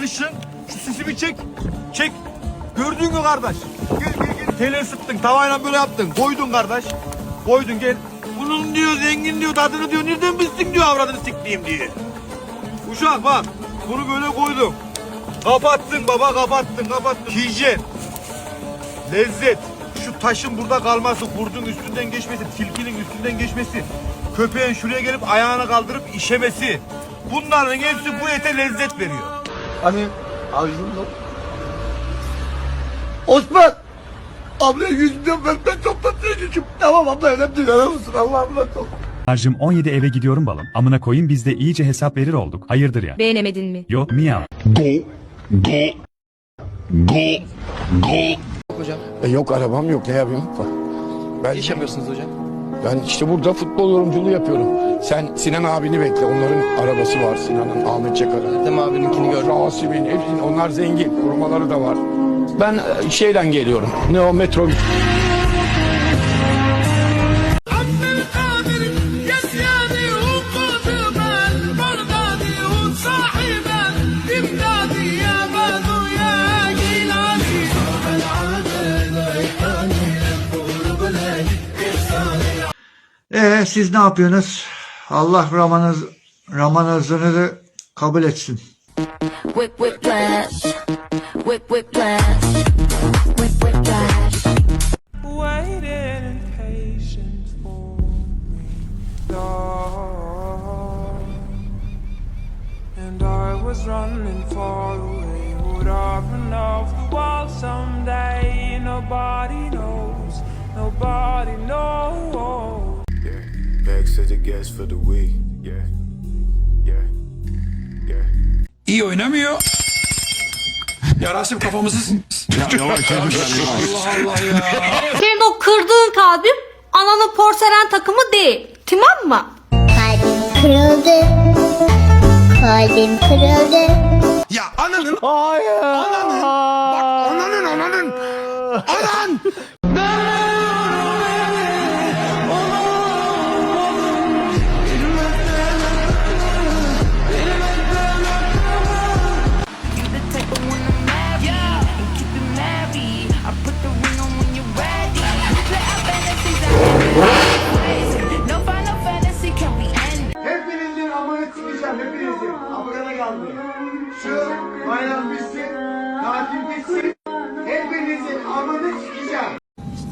kışın. Şu sisi bir çek. Çek. Gördün mü kardeş? Gel gel gel. Tele ısıttın tavayla böyle yaptın. Koydun kardeş. Koydun gel. Bunun diyor zengin diyor tadını diyor. Nereden bilsin diyor avradını siktiğim diye. Uşak bak. Bunu böyle koydum. Kapattın baba kapattın kapattın. Hijyen. Lezzet. Şu taşın burada kalması, kurdun üstünden geçmesi, tilkinin üstünden geçmesi, köpeğin şuraya gelip ayağını kaldırıp işemesi. Bunların hepsi bu ete lezzet veriyor. Hani ağzında. Osman! Abla yüzünden benden çok tatlıymışım. Tamam abla önemli değil. Önemli misin? Allah'ımla çok. Harcım 17 eve gidiyorum balım. Amına koyayım biz de iyice hesap verir olduk. Hayırdır ya? Beğenemedin mi? Yo miyav. E yok arabam yok ne yapayım? Ben, iş yapıyorsunuz hocam? Ben işte burada futbol yorumculuğu yapıyorum. Sen Sinan abini bekle. Onların arabası var Sinan'ın, Ahmet Çakar'ın. Dem abininkini gördüm. Rasim'in, hepsinin. Onlar zengin. Korumaları da var. Ben e, şeyden geliyorum. Ne o metro Ee, siz ne yapıyorsunuz? Allah Ramanız, Ramanızınızı kabul etsin. Whip whip flash, whip whip flash, whip whip flash. waiting in patience for me, Lord. And I was running far away. Would I run off the wall someday? Nobody knows, nobody knows. Bags to the gas for the week. Yeah. Yeah. Yeah. İyi oynamıyor. Ya Rasim kafamızı... ya yavaş yavaş. Allah Allah ya. Senin o kırdığın kalbim ananın porselen takımı değil. Tamam mı? Kalbim kırıldı. Kalbim kırıldı. Ya ananın... Hayır. Ananın... Bak ananın ananın... Anan!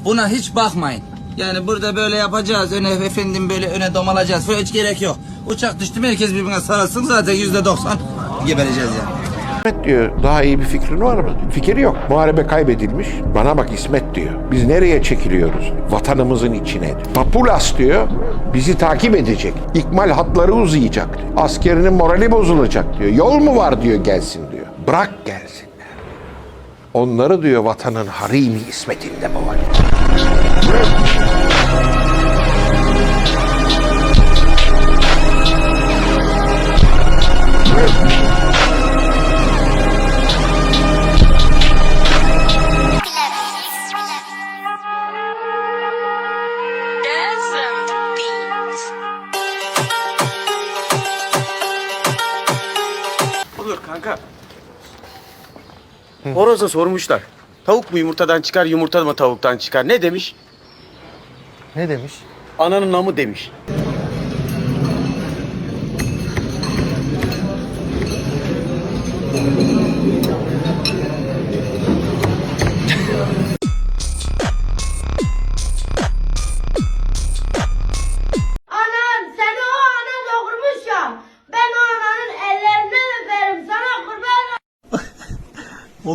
Buna hiç bakmayın. Yani burada böyle yapacağız. Öne efendim böyle öne domalacağız. Böyle hiç gerek yok. Uçak düştü herkes birbirine sarılsın zaten yüzde doksan gebereceğiz yani. İsmet diyor daha iyi bir fikrin var mı? Fikri yok. Muharebe kaybedilmiş. Bana bak İsmet diyor. Biz nereye çekiliyoruz? Vatanımızın içine. Papulas diyor. Bizi takip edecek. İkmal hatları uzayacak diyor. Askerinin morali bozulacak diyor. Yol mu var diyor gelsin diyor. Bırak gelsinler. Onları diyor vatanın harimi İsmet'inde bu var. Horoza sormuşlar. Tavuk mu yumurtadan çıkar, yumurta mı tavuktan çıkar? Ne demiş? Ne demiş? Ananın namı demiş.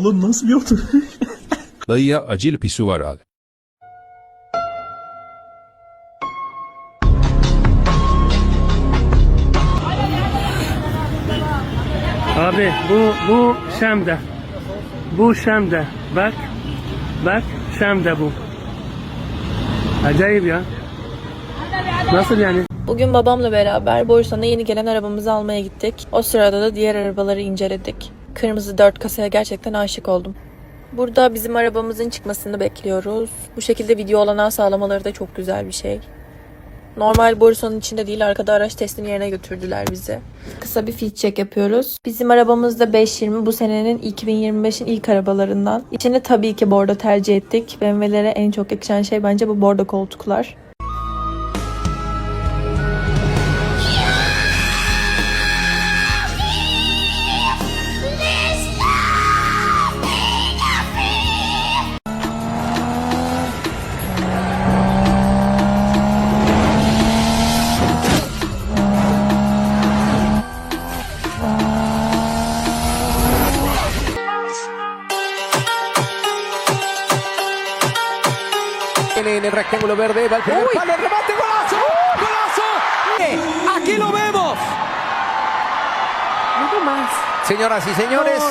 Kurban Dayıya acil pisuvar al. Abi bu bu Şam'da. Bu Şam'da. Bak. Bak Şam'da bu. Acayip ya. Nasıl yani? Bugün babamla beraber Borusan'a yeni gelen arabamızı almaya gittik. O sırada da diğer arabaları inceledik. Kırmızı dört kasaya gerçekten aşık oldum. Burada bizim arabamızın çıkmasını bekliyoruz. Bu şekilde video olanağı sağlamaları da çok güzel bir şey. Normal borusanın içinde değil arkada araç teslim yerine götürdüler bizi. Kısa bir fit check yapıyoruz. Bizim arabamız da 520 bu senenin 2025'in ilk arabalarından. İçini tabii ki bordo tercih ettik. BMW'lere en çok yakışan şey bence bu bordo koltuklar. En el rectángulo verde va el primer palo, el remate, golazo, golazo. Aquí lo vemos. Señoras y señores,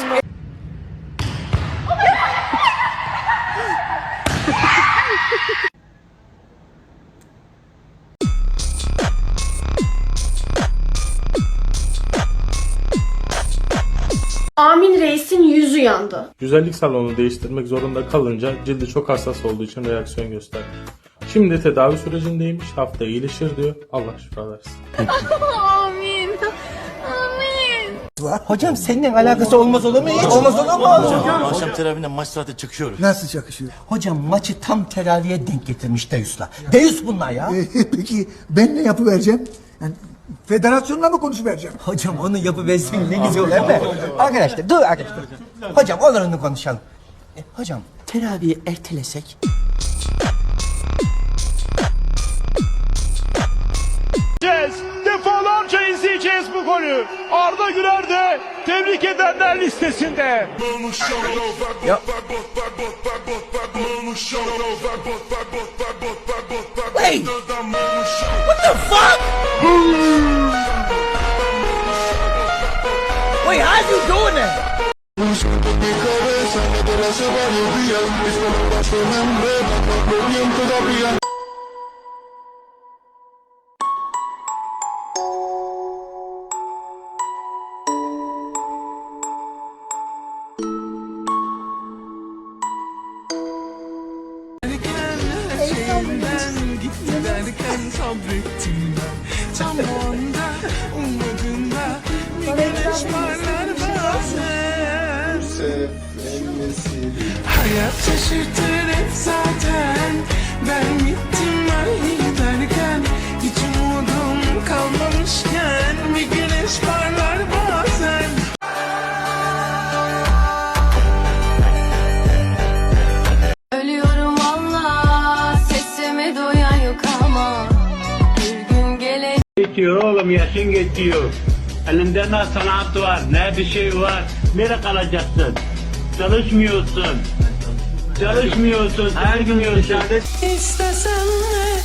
yandı. Güzellik salonu değiştirmek zorunda kalınca cildi çok hassas olduğu için reaksiyon gösterdi. Şimdi tedavi sürecindeymiş. Hafta iyileşir diyor. Allah şifa versin. Amin. Amin. Hocam seninle alakası olmaz olur mu hiç? Olmaz olur mu? Akşam teravinden maç saati çıkıyoruz. Nasıl çakışıyor? Hocam maçı tam teraviye denk getirmiş Deus'la. Deus bunlar ya. Peki ben ne yapıvereceğim? Yani federasyonla mı konuşuvereceğim? Hocam onu yapıversin ne güzel olur değil mi? Arkadaşlar dur arkadaşlar. Hocam olur onu konuşalım. E, hocam teraviyi ertelesek. Golü. Arda Güler de tebrik edenler listesinde. Hey! What the fuck? Wait, how you doing that? Hayat şaşırtır. hep zaten oğlum yaşın geçiyor. Elinde ne sanat var ne bir şey var Nereye kalacaksın? Çalışmıyorsun. Çalışmıyorsun her gün yaşadın İstesem de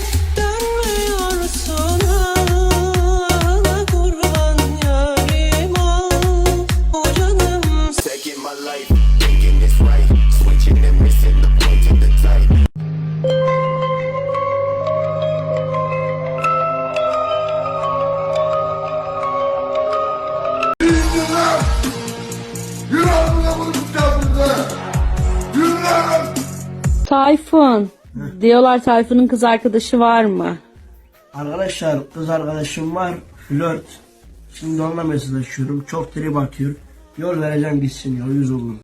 Diyorlar Tayfun'un kız arkadaşı var mı? Arkadaşlar kız arkadaşım var flört. Şimdi onunla mesajlaşıyorum. Çok trip atıyor. Yol vereceğim gitsin ya yüz olun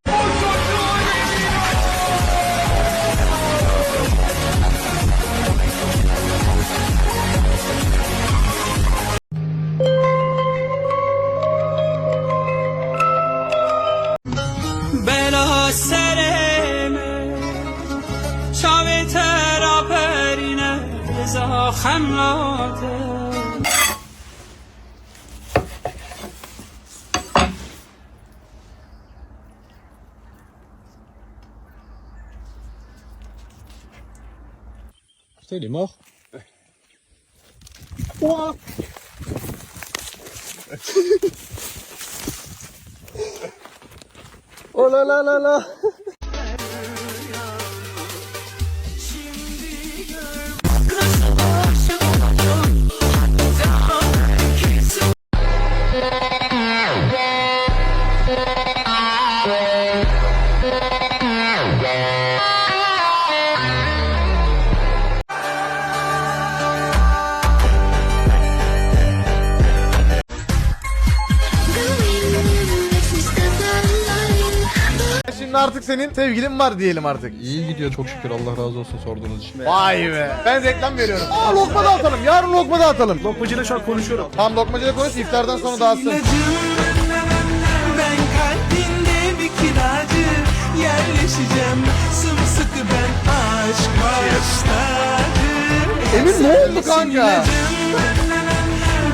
Il est mort. Ouah oh là là là là artık senin sevgilin var diyelim artık. İyi gidiyor çok şükür Allah razı olsun sorduğunuz için. Vay be. Ben reklam veriyorum. Aa lokma dağıtalım. Yarın lokma dağıtalım. Lokmacıyla şu an konuşuyorum. Tamam lokmacıyla konuş. iftardan sonra dağıtsın. Ben kalbinde bir kiracı yerleşeceğim sımsıkı ben aşk başladım. Emin ne oldu kanka?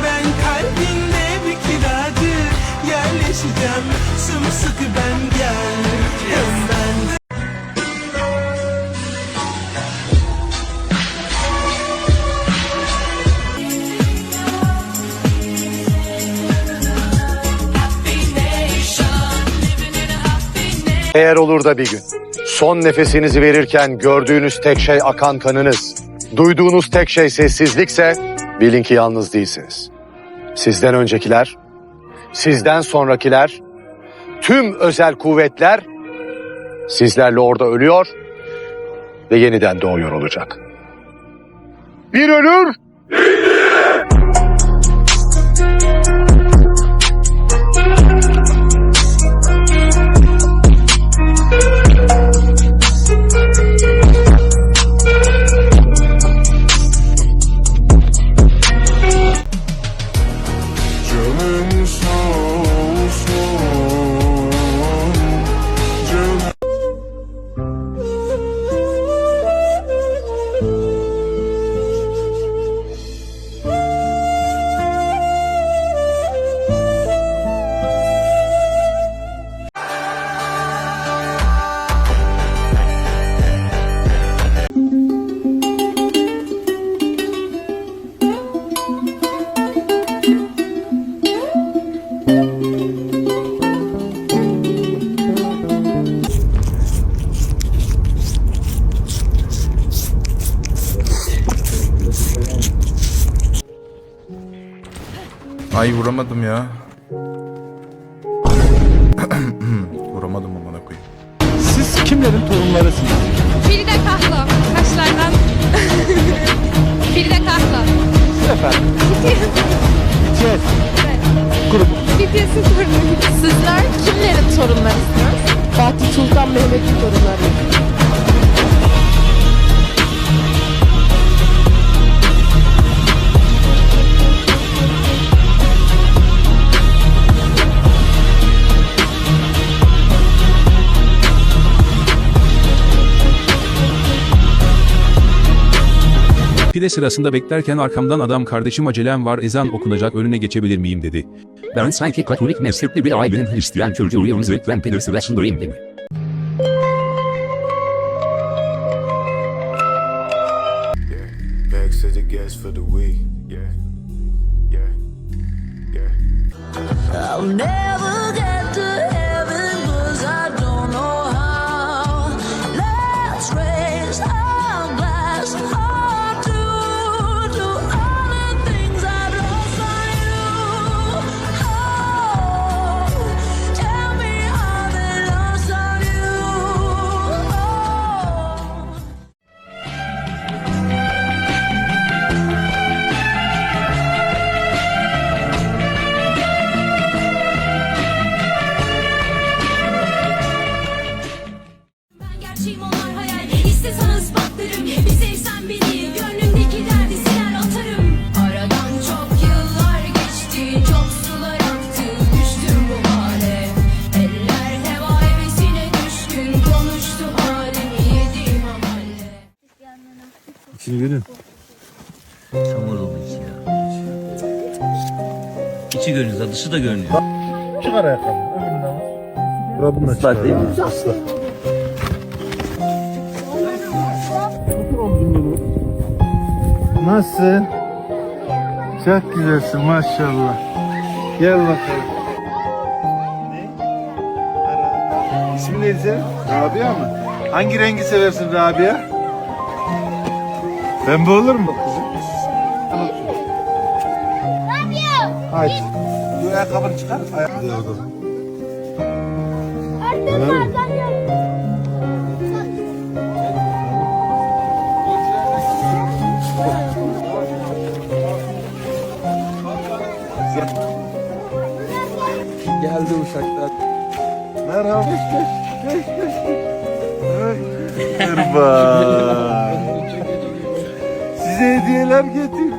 Ben kalbinde bir kiracı yerleşeceğim sımsıkı ben geldim ben Eğer olur da bir gün son nefesinizi verirken gördüğünüz tek şey akan kanınız, duyduğunuz tek şey sessizlikse bilin ki yalnız değilsiniz. Sizden öncekiler, sizden sonrakiler, tüm özel kuvvetler sizlerle orada ölüyor ve yeniden doğuyor olacak. Bir ölür, Ay vuramadım ya. vuramadım amına koyayım. Siz kimlerin torunlarısınız? Frida Kahlo. Kaşlardan. Frida Kahlo. Efendim. BTS. BTS'in torunu. Sizler kimlerin torunlarısınız? Fatih Sultan Mehmet'in torunları. Pide sırasında beklerken arkamdan adam kardeşim acelem var ezan okunacak önüne geçebilir miyim dedi. Ben sanki Katolik mezhepli bir ailenin Hristiyan çocuğuyum lütfen pide sırasındayım değil mi? Çamur olmuş ya. İçi görünüyor, dışı da görünüyor. Çıkar ayakkabı. Öbüründen var. Bura bununla çıkar. değil mi? Nasıl? Çok güzelsin maşallah. Gel bakalım. İsim neydi senin? Rabia mı? Hangi rengi seversin Rabia? Pembe olur mu! Haydi. Bu ayakkabını çıkar. Ayakkabını. Geldi uşaklar. Merhaba. Geç geç. Ay, Kurban. Hediyeler getirdik.